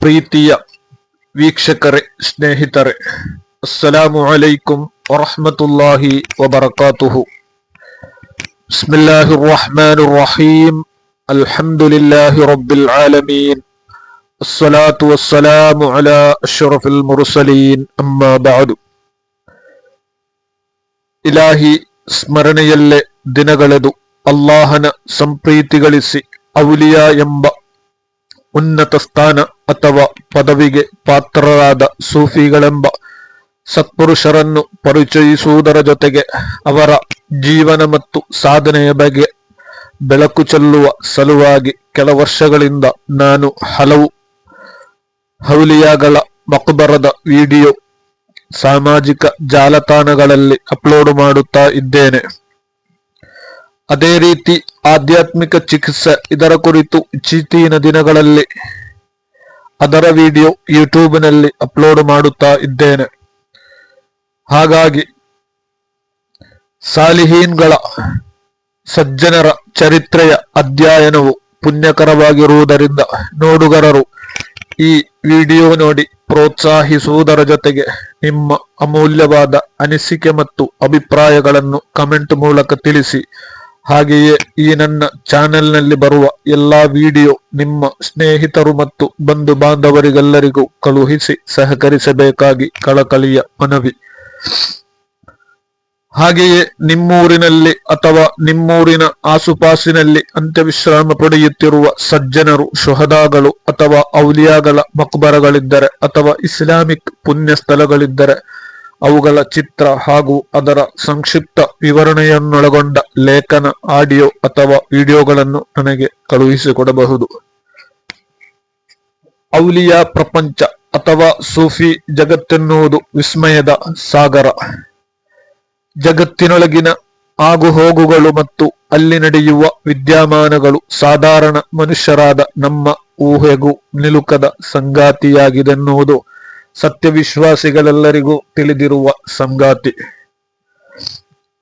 പ്രീതിയ വീക്ഷകരെ സ്നേഹിതരെ അസ്സലാമു അലൈക്കും വറഹ്മത്തുള്ളാഹി വബറകാതുഹു. ബിസ്മില്ലാഹിർ റഹ്മാനിർ റഹീം അൽഹംദുലില്ലാഹി റബ്ബിൽ ആലമീൻ. അസ്സലാത്തു വസ്സലാമു അലാ അഷ്റഫിൽ മുർസലീൻ. അമ്മാ ബഅദു. ഇലാഹി സ്മരണയല്ലെ ದಿನಗಳೆದು അല്ലാഹന സംപ്രീതികളിസി ಅವಲಿಯ ಎಂಬ ಉನ್ನತ ಸ್ಥಾನ ಅಥವಾ ಪದವಿಗೆ ಪಾತ್ರರಾದ ಸೂಫಿಗಳೆಂಬ ಸತ್ಪುರುಷರನ್ನು ಪರಿಚಯಿಸುವುದರ ಜೊತೆಗೆ ಅವರ ಜೀವನ ಮತ್ತು ಸಾಧನೆಯ ಬಗ್ಗೆ ಬೆಳಕು ಚೆಲ್ಲುವ ಸಲುವಾಗಿ ಕೆಲ ವರ್ಷಗಳಿಂದ ನಾನು ಹಲವು ಹೌಲಿಯಾಗಳ ಮಕ್ಬರದ ವಿಡಿಯೋ ಸಾಮಾಜಿಕ ಜಾಲತಾಣಗಳಲ್ಲಿ ಅಪ್ಲೋಡ್ ಮಾಡುತ್ತಾ ಇದ್ದೇನೆ. ಅದೇ ರೀತಿ ಆಧ್ಯಾತ್ಮಿಕ ಚಿಕಿತ್ಸೆ ಇದರ ಕುರಿತು ಇತ್ತೀಚಿನ ದಿನಗಳಲ್ಲಿ ಅದರ ವಿಡಿಯೋ ಯೂಟ್ಯೂಬ್ನಲ್ಲಿ ಅಪ್ಲೋಡ್ ಮಾಡುತ್ತಾ ಇದ್ದೇನೆ. ಹಾಗಾಗಿ ಸಾಲಿಹೀನ್ಗಳ ಸಜ್ಜನರ ಚರಿತ್ರೆಯ ಅಧ್ಯಯನವು ಪುಣ್ಯಕರವಾಗಿರುವುದರಿಂದ ನೋಡುಗರರು ಈ ವಿಡಿಯೋ ನೋಡಿ ಪ್ರೋತ್ಸಾಹಿಸುವುದರ ಜೊತೆಗೆ ನಿಮ್ಮ ಅಮೂಲ್ಯವಾದ ಅನಿಸಿಕೆ ಮತ್ತು ಅಭಿಪ್ರಾಯಗಳನ್ನು ಕಮೆಂಟ್ ಮೂಲಕ ತಿಳಿಸಿ ಹಾಗೆಯೇ ಈ ನನ್ನ ಚಾನೆಲ್ನಲ್ಲಿ ಬರುವ ಎಲ್ಲಾ ವಿಡಿಯೋ ನಿಮ್ಮ ಸ್ನೇಹಿತರು ಮತ್ತು ಬಂಧು ಬಾಂಧವರಿಗೆಲ್ಲರಿಗೂ ಕಳುಹಿಸಿ ಸಹಕರಿಸಬೇಕಾಗಿ ಕಳಕಳಿಯ ಮನವಿ. ಹಾಗೆಯೇ ನಿಮ್ಮೂರಿನಲ್ಲಿ ಅಥವಾ ನಿಮ್ಮೂರಿನ ಆಸುಪಾಸಿನಲ್ಲಿ ಅಂತ್ಯವಿಶ್ರಾಮ ಪಡೆಯುತ್ತಿರುವ ಸಜ್ಜನರು, ಶುಹದಾಗಳು ಅಥವಾ ಔಲಿಯಾಗಳ ಮಕ್ಬರಗಳಿದ್ದರೆ ಅಥವಾ ಇಸ್ಲಾಮಿಕ್ ಪುಣ್ಯ ಸ್ಥಳಗಳಿದ್ದರೆ ಅವುಗಳ ಚಿತ್ರ ಹಾಗೂ ಅದರ ಸಂಕ್ಷಿಪ್ತ ವಿವರಣೆಯನ್ನೊಳಗೊಂಡ ಲೇಖನ, ಆಡಿಯೋ ಅಥವಾ ವಿಡಿಯೋಗಳನ್ನು ನನಗೆ ಕಳುಹಿಸಿಕೊಡಬಹುದು. ಔಲಿಯಾ ಪ್ರಪಂಚ ಅಥವಾ ಸೂಫಿ ಜಗತ್ತೆನ್ನುವುದು ವಿಸ್ಮಯದ ಸಾಗರ. ಜಗತ್ತಿನೊಳಗಿನ ಆಗುಹೋಗುಗಳು ಮತ್ತು ಅಲ್ಲಿ ನಡೆಯುವ ವಿದ್ಯಮಾನಗಳು ಸಾಧಾರಣ ಮನುಷ್ಯರಾದ ನಮ್ಮ ಊಹೆಗೂ ನಿಲುಕದ ಸಂಗಾತಿಯಾಗಿದೆನ್ನುವುದು ಸತ್ಯವಿಶ್ವಾಸಿಗಳೆಲ್ಲರಿಗೂ ತಿಳಿದಿರುವ ಸಂಗಾತಿ.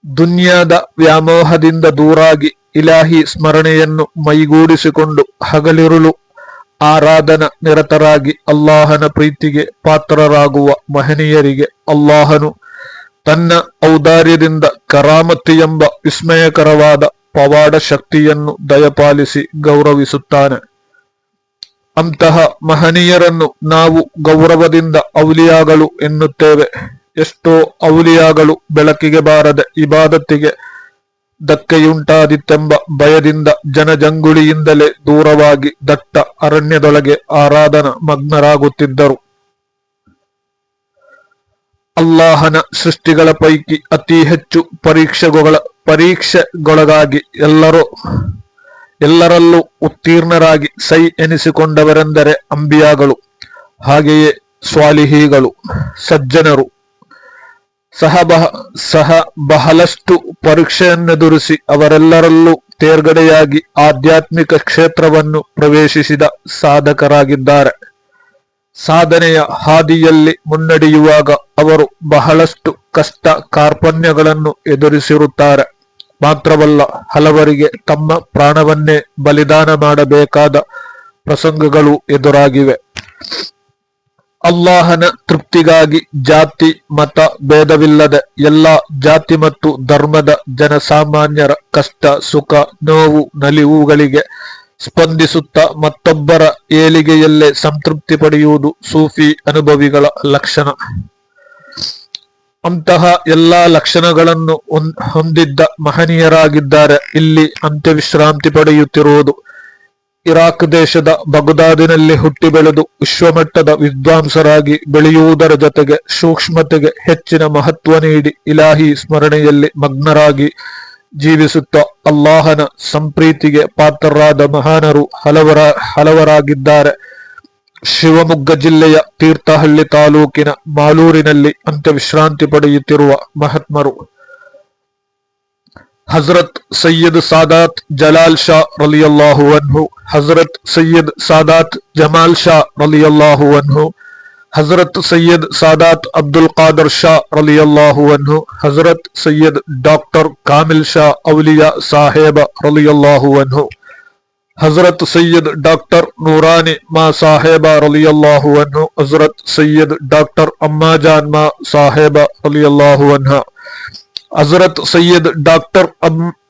ದುನಿಯಾದ ವ್ಯಾಮೋಹದಿಂದ ದೂರಾಗಿ ಇಲಾಹಿ ಸ್ಮರಣೆಯನ್ನು ಮೈಗೂಡಿಸಿಕೊಂಡು ಹಗಲಿರುಳು ಆರಾಧನ ನಿರತರಾಗಿ ಅಲ್ಲಾಹನ ಪ್ರೀತಿಗೆ ಪಾತ್ರರಾಗುವ ಮಹನೀಯರಿಗೆ ಅಲ್ಲಾಹನು ತನ್ನ ಔದಾರ್ಯದಿಂದ ಕರಾಮತಿ ಎಂಬ ವಿಸ್ಮಯಕರವಾದ ಪವಾಡ ಶಕ್ತಿಯನ್ನು ದಯಪಾಲಿಸಿ ಗೌರವಿಸುತ್ತಾನೆ. ಅಂತಹ ಮಹನೀಯರನ್ನು ನಾವು ಗೌರವದಿಂದ ಔಲಿಯಾಗಳು ಎನ್ನುತ್ತೇವೆ. ಎಷ್ಟೋ ಔಲಿಯಾಗಳು ಬೆಳಕಿಗೆ ಬಾರದೆ ಇಬಾದತ್ತಿಗೆ ಧಕ್ಕೆಯುಂಟಾದಿತ್ತೆಂಬ ಭಯದಿಂದ ಜನಜಂಗುಳಿಯಿಂದಲೇ ದೂರವಾಗಿ ದಟ್ಟ ಅರಣ್ಯದೊಳಗೆ ಆರಾಧನ ಮಗ್ನರಾಗುತ್ತಿದ್ದರು. ಅಲ್ಲಾಹನ ಸೃಷ್ಟಿಗಳ ಪೈಕಿ ಅತಿ ಹೆಚ್ಚು ಪರೀಕ್ಷೆಗಳ ಪರೀಕ್ಷೆಗೊಳಗಾಗಿ ಎಲ್ಲರೂ ಎಲ್ಲರಲ್ಲೂ ಉತ್ತೀರ್ಣರಾಗಿ ಸೈ ಎನಿಸಿಕೊಂಡವರೆಂದರೆ ಅಂಬಿಯಾಗಳು, ಹಾಗೆಯೇ ಸ್ವಾಲಿಹಿಗಳು, ಸಜ್ಜನರು. ಸಹ ಬಹ ಸಹ ಬಹಳಷ್ಟು ಪರೀಕ್ಷೆಯನ್ನೆದುರಿಸಿ ಅವರೆಲ್ಲರಲ್ಲೂ ತೇರ್ಗಡೆಯಾಗಿ ಆಧ್ಯಾತ್ಮಿಕ ಕ್ಷೇತ್ರವನ್ನು ಪ್ರವೇಶಿಸಿದ ಸಾಧಕರಾಗಿದ್ದಾರೆ. ಸಾಧನೆಯ ಹಾದಿಯಲ್ಲಿ ಮುನ್ನಡೆಯುವಾಗ ಅವರು ಬಹಳಷ್ಟು ಕಷ್ಟ ಕಾರ್ಪಣ್ಯಗಳನ್ನು ಎದುರಿಸಿರುತ್ತಾರೆ. ಮಾತ್ರವಲ್ಲ ಹಲವರಿಗೆ ತಮ್ಮ ಪ್ರಾಣವನ್ನೇ ಬಲಿದಾನ ಮಾಡಬೇಕಾದ ಪ್ರಸಂಗಗಳು ಎದುರಾಗಿವೆ. ಅಲ್ಲಾಹನ ತೃಪ್ತಿಗಾಗಿ ಜಾತಿ, ಮತ, ಭೇದವಿಲ್ಲದೆ ಎಲ್ಲ ಜಾತಿ ಮತ್ತು ಧರ್ಮದ ಜನಸಾಮಾನ್ಯರ ಕಷ್ಟ, ಸುಖ, ನೋವು, ನಲಿವುಗಳಿಗೆ ಸ್ಪಂದಿಸುತ್ತ ಮತ್ತೊಬ್ಬರ ಏಳಿಗೆಯಲ್ಲೇ ಸಂತೃಪ್ತಿ ಪಡೆಯುವುದು ಸೂಫಿ ಅನುಭವಿಗಳ ಲಕ್ಷಣ. ಅಂತಹ ಎಲ್ಲಾ ಲಕ್ಷಣಗಳನ್ನು ಹೊಂದಿದ್ದ ಮಹನೀಯರಾಗಿದ್ದಾರೆ. ಇಲ್ಲಿ ಅಂತ್ಯವಿಶ್ರಾಂತಿ ಪಡೆಯುತ್ತಿರುವುದು. ಇರಾಕ್ ದೇಶದ ಬಗುದಾದಿನಲ್ಲಿ ಹುಟ್ಟಿ ಬೆಳೆದು ವಿಶ್ವಮಟ್ಟದ ವಿದ್ವಾಂಸರಾಗಿ ಬೆಳೆಯುವುದರ ಜೊತೆಗೆ ಸೂಕ್ಷ್ಮತೆಗೆ ಹೆಚ್ಚಿನ ಮಹತ್ವ ನೀಡಿ ಇಲಾಹಿ ಸ್ಮರಣೆಯಲ್ಲಿ ಮಗ್ನರಾಗಿ ಜೀವಿಸುತ್ತ ಅಲ್ಲಾಹನ ಸಂಪ್ರೀತಿಗೆ ಪಾತ್ರರಾದ ಮಹಾನರು ಹಲವರ, ಹಲವರಾಗಿದ್ದಾರೆ. ಶಿವಮೊಗ್ಗ ಜಿಲ್ಲೆಯ ತೀರ್ಥಹಳ್ಳಿ ತಾಲೂಕಿನ ಮಾಲೂರಿನಲ್ಲಿ ಅಂತ್ಯವಿಶ್ರಾಂತಿ ಪಡೆಯುತ್ತಿರುವ ಮಹಾತ್ಮರು ಹಜರತ್ ಸೈಯದ್ ಸಾದಾತ್ ಜಲಾಲ್ ಶಾ ರಲಿಯಲ್ಲಾಹು ಅನ್ಹು ಹಜರತ್ ಸೈಯದ್ ಸಾದಾತ್ ಜಮಾಲ್ ಶಾ ರಲಿಯಲ್ಲಾಹು ಅನ್ಹು ಹಜರತ್ ಸೈಯದ್ ಸಾದಾತ್ ಅಬ್ದುಲ್ ಖಾದರ್ ಶಾ ರಲಿಯಲ್ಲಾಹು ಅನ್ಹು ಹಜರತ್ ಸೈಯದ್ ಡಾಕ್ಟರ್ ಕಾಮಿಲ್ ಶಾ ಔಲಿಯಾ ಸಾಹೇಬ ರಲಿಯಲ್ಲಾಹು ಅನ್ಹು حضرت سید ڈاکٹر نورانی ما صاحبہ رلی اللہ عنہ، حضرت سید ڈاکٹر اما جان ما صاحبہ رلی اللہ عنہ، حضرت سید ڈاکٹر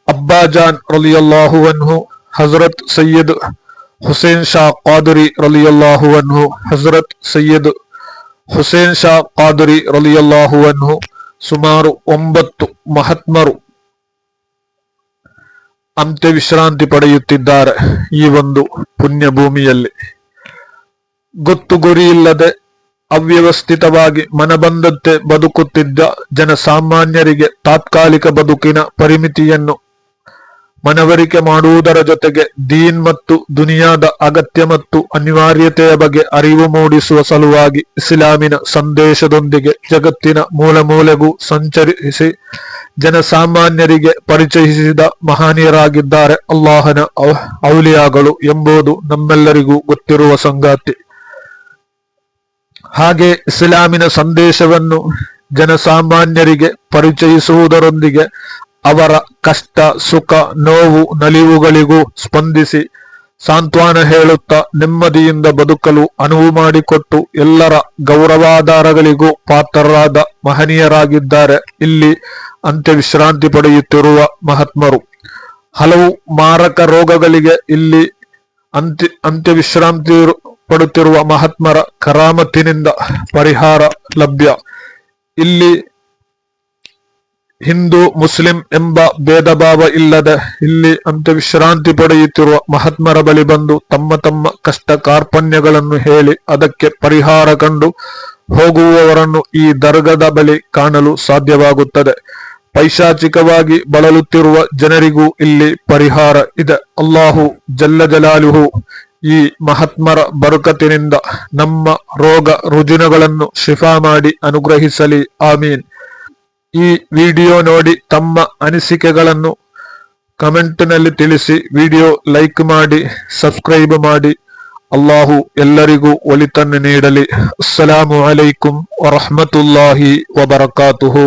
ابا جان رلی اللہ عنہ، حضرت سید حسین شاہ قادری رلی اللہ عنہ، حضرت سید حسین شاہ قادری رلی اللہ عنہ، سمار ಒಂಬತ್ತು محتمر ಅಂತ್ಯ ವಿಶ್ರಾಂತಿ ಪಡೆಯುತ್ತಿದ್ದಾರೆ ಈ ಒಂದು ಪುಣ್ಯ ಭೂಮಿಯಲ್ಲಿ ಗೊತ್ತು ಗುರಿ ಇಲ್ಲದೆ ಅವ್ಯವಸ್ಥಿತವಾಗಿ ಮನಬಂದಂತೆ ಬದುಕುತ್ತಿದ್ದ ಜನಸಾಮಾನ್ಯರಿಗೆ ತಾತ್ಕಾಲಿಕ ಬದುಕಿನ ಪರಿಮಿತಿಯನ್ನು ಮನವರಿಕೆ ಮಾಡುವುದರ ಜೊತೆಗೆ ದೀನ್ ಮತ್ತು ದುನಿಯಾದ ಅಗತ್ಯ ಮತ್ತು ಅನಿವಾರ್ಯತೆಯ ಬಗ್ಗೆ ಅರಿವು ಮೂಡಿಸುವ ಸಲುವಾಗಿ ಇಸ್ಲಾಮಿನ ಸಂದೇಶದೊಂದಿಗೆ ಜಗತ್ತಿನ ಮೂಲ ಮೂಲೆಗೂ ಸಂಚರಿಸಿ ಜನಸಾಮಾನ್ಯರಿಗೆ ಪರಿಚಯಿಸಿದ ಮಹನೀಯರಾಗಿದ್ದಾರೆ ಅಲ್ಲಾಹನ ಔಲಿಯಾಗಳು ಎಂಬುದು ನಮ್ಮೆಲ್ಲರಿಗೂ ಗೊತ್ತಿರುವ ಸಂಗಾತಿ. ಹಾಗೆ ಇಸ್ಲಾಮಿನ ಸಂದೇಶವನ್ನು ಜನಸಾಮಾನ್ಯರಿಗೆ ಪರಿಚಯಿಸುವುದರೊಂದಿಗೆ ಅವರ ಕಷ್ಟ, ಸುಖ, ನೋವು, ನಲಿವುಗಳಿಗೂ ಸ್ಪಂದಿಸಿ ಸಾಂತ್ವನ ಹೇಳುತ್ತಾ ನೆಮ್ಮದಿಯಿಂದ ಬದುಕಲು ಅನುವು ಮಾಡಿಕೊಟ್ಟು ಎಲ್ಲರ ಗೌರವಾಧಾರಗಳಿಗೂ ಪಾತ್ರರಾದ ಮಹನೀಯರಾಗಿದ್ದಾರೆ. ಇಲ್ಲಿ ಅಂತ್ಯ ವಿಶ್ರಾಂತಿ ಪಡೆಯುತ್ತಿರುವ ಮಹಾತ್ಮರು. ಹಲವು ಮಾರಕ ರೋಗಗಳಿಗೆ ಇಲ್ಲಿ ಅಂತ್ಯ ಅಂತ್ಯ ವಿಶ್ರಾಂತಿ ಪಡುತ್ತಿರುವ ಮಹಾತ್ಮರ ಕರಾಮತ್ತಿನಿಂದ ಪರಿಹಾರ ಲಭ್ಯ. ಇಲ್ಲಿ ಹಿಂದೂ, ಮುಸ್ಲಿಂ ಎಂಬ ಭೇದ ಭಾವ ಇಲ್ಲದೆ ಇಲ್ಲಿ ಅಂತ ವಿಶ್ರಾಂತಿ ಪಡೆಯುತ್ತಿರುವ ಮಹಾತ್ಮರ ಬಳಿ ಬಂದು ತಮ್ಮ ತಮ್ಮ ಕಷ್ಟ ಕಾರ್ಪಣ್ಯಗಳನ್ನು ಹೇಳಿ ಅದಕ್ಕೆ ಪರಿಹಾರ ಕಂಡು ಹೋಗುವವರನ್ನು ಈ ದರ್ಗದ ಬಳಿ ಕಾಣಲು ಸಾಧ್ಯವಾಗುತ್ತದೆ. ಪೈಶಾಚಿಕವಾಗಿ ಬಳಲುತ್ತಿರುವ ಜನರಿಗೂ ಇಲ್ಲಿ ಪರಿಹಾರ ಇದೆ. ಅಲ್ಲಾಹು ಜಲ್ಲ ಜಲಾಲುಹು ಈ ಮಹಾತ್ಮರ ಬರುಕತಿನಿಂದ ನಮ್ಮ ರೋಗ ರುಜಿನಗಳನ್ನು ಶಿಫಾ ಮಾಡಿ ಅನುಗ್ರಹಿಸಲಿ. ಆಮೀನ್. ಈ ವಿಡಿಯೋ ನೋಡಿ ತಮ್ಮ ಅನಿಸಿಕೆಗಳನ್ನು ಕಮೆಂಟ್ನಲ್ಲಿ ತಿಳಿಸಿ. ವಿಡಿಯೋ ಲೈಕ್ ಮಾಡಿ, ಸಬ್ಸ್ಕ್ರೈಬ್ ಮಾಡಿ. ಅಲ್ಲಾಹು ಎಲ್ಲರಿಗೂ ಒಳಿತನ್ನು ನೀಡಲಿ. ಅಸ್ಸಲಾಮು ಅಲೈಕುಂ ವರಹಮತುಲ್ಲಾಹಿ ವಬರಕಾತುಹು.